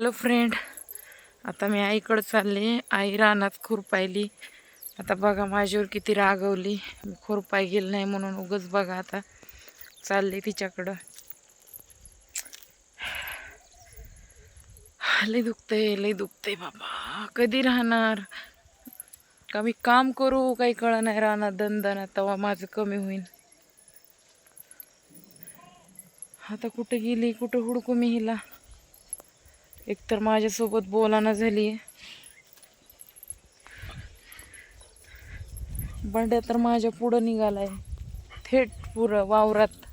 Hello friend आता मी आईकडं चालले. आई रानात खुरपायली आता बघा माझ्यावर किती रागवली. खुरपाय गेली नाही म्हणून उगच बघा आता चालले तिच्याकडं. लई दुखतंय लई दुखतंय बाबा. कधी राहणार? का मी काम करू? काही कळ नाही राहणार दणदणा तेव्हा माझं कमी होईल आता कुठं गेली? कुठं हुडकू मी हिला? एकतर माझ्यासोबत बोलाना झाली. बंड्या तर माझ्या पुढं निघालाय. थेट पुरं वावरात.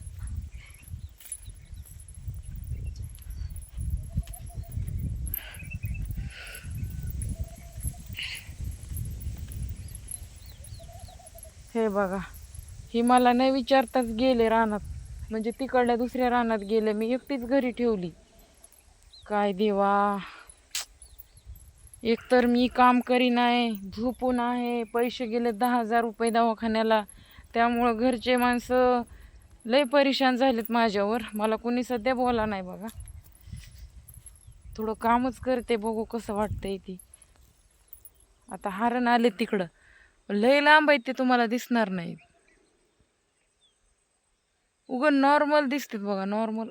हे बघा ही मला न विचारताच गेले रानात. म्हणजे तिकडल्या दुसऱ्या रानात गेले मी एकटीच घरी ठेवली. काय देवा. एकतर मी काम करीन आहे झोपून आहे पैसे गेले दहा हजार रुपये दवाखान्याला. त्यामुळं घरचे माणसं लय परेशान झालेत माझ्यावर. मला कोणी सध्या बोला नाही बघा. थोडं कामच करते बघू कसं वाटतंय ती. आता हारण आले तिकडं. लय लांब आहेत ते तुम्हाला दिसणार नाही उगं नॉर्मल दिसतात बघा नॉर्मल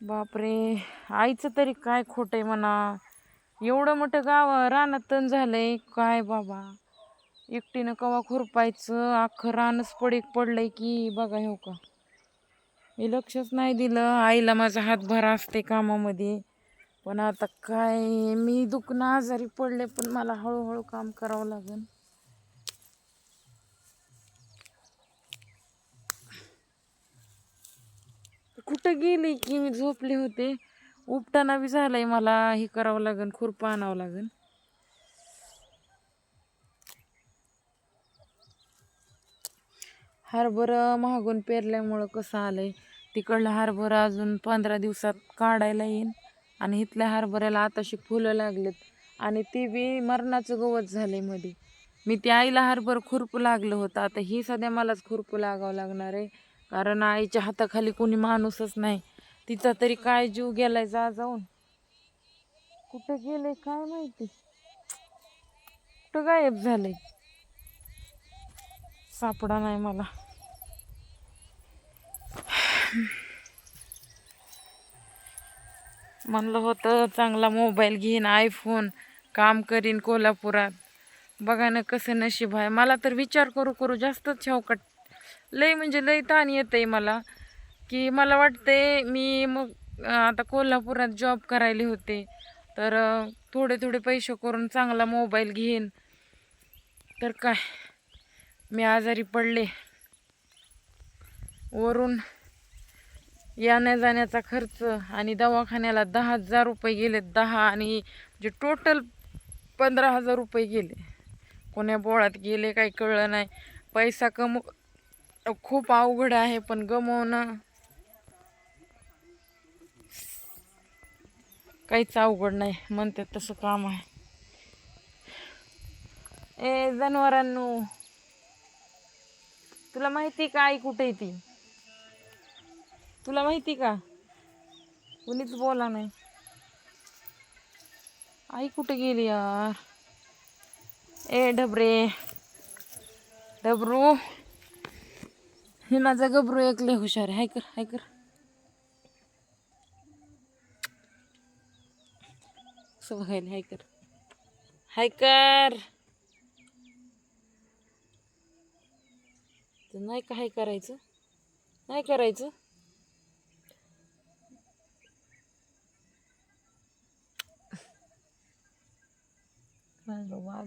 बापरे. आईचं तरी काय खोट आहे म्हणा. एवढं मोठं गाव रानात तण झालंय. काय बाबा. एकटीनं कवा खुरपायचं? अख्खं रानच पडीक पडलंय की. बघा हो का. मी लक्षच नाही दिलं. आईला माझा हातभार असते कामामध्ये. पण आता काय? मी दुखणं आजारी पडले पण मला हळूहळू काम करावं लागेल. कुठं गेली की मी झोपले होते? उपटाना बी झालंय मला. हे करावं लागेल खुरपा आणावं लागेल हरभरं महागून पेरल्यामुळं कसं आलंय? तिकडलं हरभरं अजून पंधरा दिवसात काढायला येईन. आणि इथल्या हरभऱ्याला आताशी फुलं लागलेत. आणि ते बी मरणाचं गवत झालंयमध्ये मी त्या आईला हरभर खुरपू लागलं होतं. आता ही सध्या मलाच खुरपू लागावं लागणार आहे. कारण आईच्या हाताखाली कोणी माणूसच नाही. तिचा तरी काय जीव गेलाय जा जाऊन. कुठं गेले काय माहिती? कुठं गायब झालंय? सापडा नाही मला. म्हणलं होतं चांगला मोबाईल घेईन आयफोन काम करीन कोल्हापुरात. बघा ना कसं नशीब आहे. मला तर विचार करू करू जास्तच छावकट लय म्हणजे लय ताण येतंय मला. की मला वाटते मी मग आता कोल्हापुरात जॉब करायले होते. तर थोडे थोडे पैसे करून चांगला मोबाईल घेईन. तर काय मी आजारी पडले. वरून येण्या जाण्याचा खर्च आणि दवाखान्याला दहा हजार रुपये गेले दहा आणि जे टोटल पंधरा हजार रुपये गेले. कोण्या बोळात गेले काही कळलं नाही. पैसा कम खूप अवघड आहे पण गमवणं काहीच अवघड नाही म्हणतात तसं काम आहे. ए जनावरांनो. तुला माहिती का आई कुठे आहे ती? तुला माहिती का? कुणीच बोला नाही. आई कुठे गेली यार? ए डबरे डबरू हे माझा गबरू एकले हुशार आहे. हाय कर हाय कर. बघायला हाय कर. हाय कर. तर नाही का हाय करायचं? नाही करायचं माझं वाघ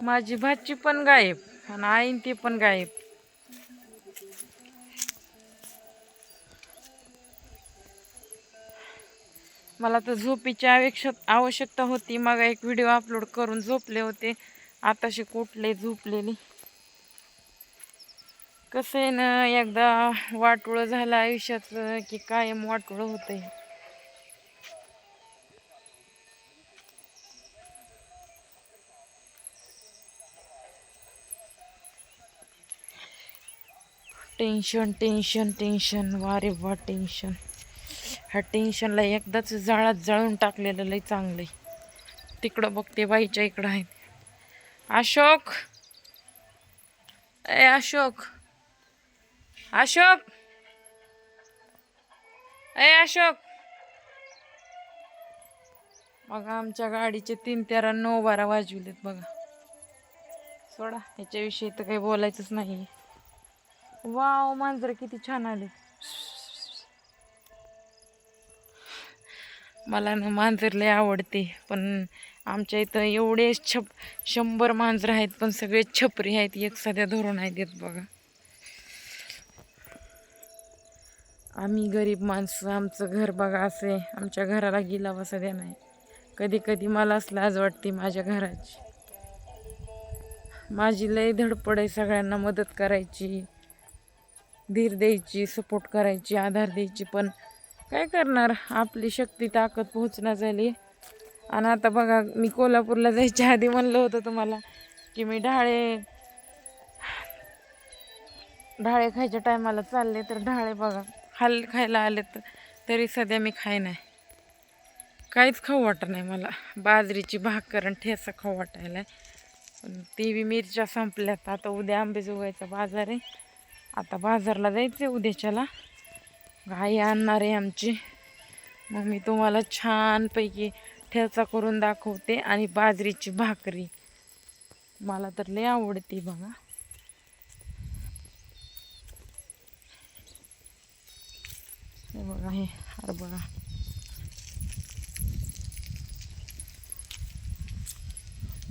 माझी भाची पण गायब आणि आईन ती पण गायब. मला तर झोपीची आवश्यक आवश्यकता होती. मग एक व्हिडिओ अपलोड करून झोपले होते. आताशी कुठले झोपलेली? कसं आहे ना एकदा वाटोळं झालं आयुष्याचं की कायम वाटोळं होतंय. टेन्शन टेन्शन टेन्शन वारे वा टेन्शन ह्या टेन्शनला एकदाच जाळात जाळून टाकलेलं लय चांगलं आहे तिकडं बघते बाईच्या इकडं आहे अशोक! ए अशोक! अशोक! ए अशोक! बघा आमच्या गाडीचे तीन तेरा नऊ बारा वाजविलेत बघा. सोडा याच्याविषयी तर काही बोलायचंच नाही वाव मांजर किती छान आले. मला ना मांजर लय आवडते पण आमच्या इथं एवढे छप शंभर मांजर आहेत पण सगळे छपरी आहेत एक सध्या धरून आहेत येत बघा. आम्ही गरीब माणसं आमचं घर बघा असे आमच्या घराला गिलावा सध्या नाही. कधी कधी मलाच लाज वाटते माझ्या घराची. माझी लय धडपड आहे सगळ्यांना मदत करायची. धीर द्यायची सपोर्ट करायची आधार द्यायची पण काय करणार? आपली शक्ती ताकद पोहोचना झाली. आणि आता बघा मी कोल्हापूरला जायच्या आधी म्हणलं होतं तुम्हाला की मी ढाळे ढाळे खायच्या टायमाला चालले तर ढाळे बघा. खाल खायला आले तर तरी सध्या मी खाय नाही. काहीच खाऊ वाटत नाही मला. बाजरीची भाकर आणि ठेसा खाऊ वाटायला पण ती बी मिरच्या संपल्यात. आता उद्या आंबेजोगाईचा बाजार आहे. आता बाजारला जायचं आहे उद्याच्याला. घाई आणणार आहे आमची. मग मी तुम्हाला छानपैकी ठेचा करून दाखवते आणि बाजरीची भाकरी. मला तर लय आवडते बघा. हे बघा हे अरे बघा.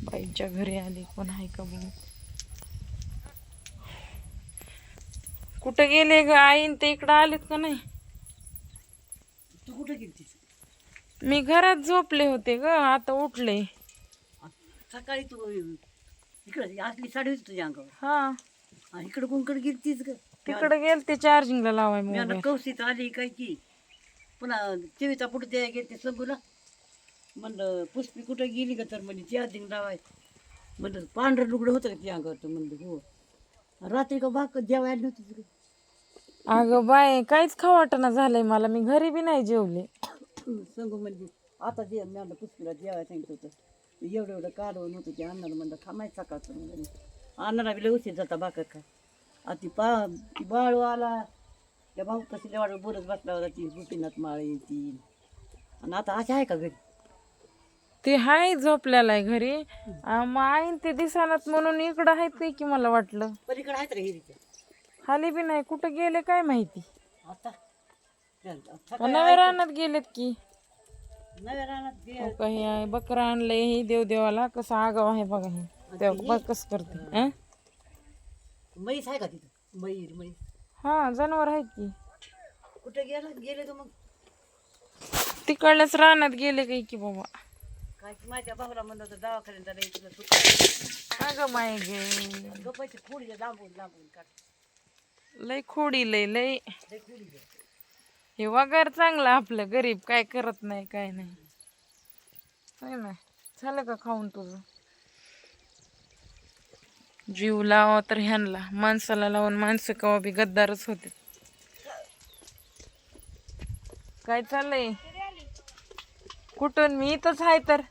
बाईच्या घरी आली कोण आहे का बघू? कुठं गेले ग आईन ते इकडं आलेत का नाही? तू कुठे गेलतीस? मी घरात झोपले होते ग आता उठले. सकाळी तू इकडे असली साडी होती तुझ्या अंगावर. हा. आणि इकडे कोणकडे गेलतीस ग? तिकडे गेल ते चार्जिंगला लावाय मी आता कौशीत आली काय की पुन्हा चिवीचा पुढे द्यायला गेलते संगूला. म्हणलं पुष्पी कुठं गेली का तर म्हणजे चार्जिंग लावाय. म्हणलं पांढरं लुगडं होतं का त्या अंगावर? म्हणलं हो. रात्री का भाकर जेवायला नव्हतीच ग अगं बाय काहीच खाऊ वाटणं झालंय मला. मी घरी बी नाही जेवले. संगू म्हणजे आता जे मी म्हणलं पुष्पीला जेवायला सांगितलं होतं एवढं एवढं काढवून होतं ते अन्नाला म्हणलं थांबायचं सकाळचं म्हणलं अन्नाला बी लय उशीर जाता भाकर का आता ती पा ती बाळू आला. त्या भाऊ कशी वाढ बोलत बसला होता ती गोपीनाथ माळे ती आणि आता अशी आहे का घरी? ते हाय झोपलेला आहे घरी. मग आईन ते दिसानात म्हणून इकडं आहेत काय की मला वाटलं. पलीकडे आहेत रे हिरीच्या. खाली बी नाही. कुठं गेले काय माहिती? आता. नव्या रानात गेलेत की. नव्या रानात हो का हे आहे बकरा आणलंय हे देव देवाला. कसं आगाव आहे बघा हे. देव बघ कसं करते. अं? म्हैस आहे का तिथं? मयूर म्हैस हा जनावर आहेत की. कुठे गेला गेले का मग? तिकडल्याच रानात गेले काय की बाबा. काय की माझ्या भाऊला म्हणलं होतं दवाखान्यात जायला तुला सुख अगं माय गे? गप्पाची खोडी लांबून लांबून काढ. लय खोडी लय लय. लय खोडी दे. हे वगैरे चांगलं आपलं गरीब काय करत नाही काय नाही. होय ना? झालं का खाऊन तुझं? जीव लावा तर ह्यांना. माणसाला लावून माणसं कवा बी गद्दारच होते. काय चाललंय? कुठून? मी इथंच आहे तर.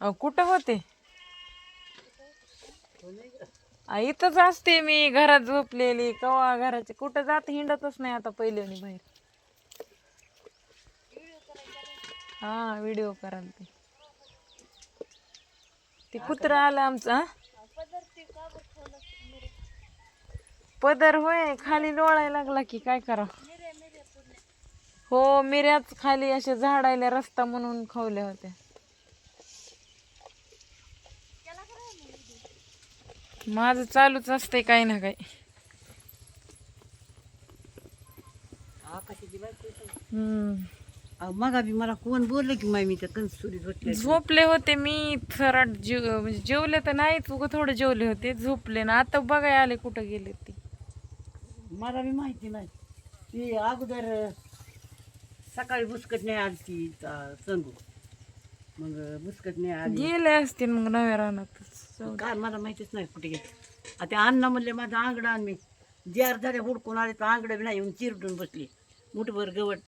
अहो, कुठं होते? इथंच असते मी घरात झोपलेली. कवा घराची? कुठं जात हिंडतच नाही आता पहिले बाहेर. हा व्हिडिओ कराल ते. ते कुत्र आलं आमचं पदर होय खाली लोळायला लागला की काय करा हो मिऱ्याच खाली असे झाडायला रस्ता म्हणून खवल्या होत्या. माझं चालूच असते काही ना काही. मगा बी मला कोण बोललं की माय मी त्या झोपले होते मी थराट जेव म्हणजे जेवले तर नाहीच उगं थोडे जेवले होते झोपले ना. आता बघाय आले कुठं गेले ते. मला बी माहिती नाही. ती अगोदर सकाळी बुसकट नाही आली ती संगू. मग बुसकट नाही आली. गेले असतील मग नव्या रानातच काय मला माहितीच नाही कुठे गेले. आता अण्णा म्हणले माझं आंगडं आण मी. जार झाले हुडकून आले तर आंगडं बी नाही येऊन चिरडून बसली. मुठभर गवत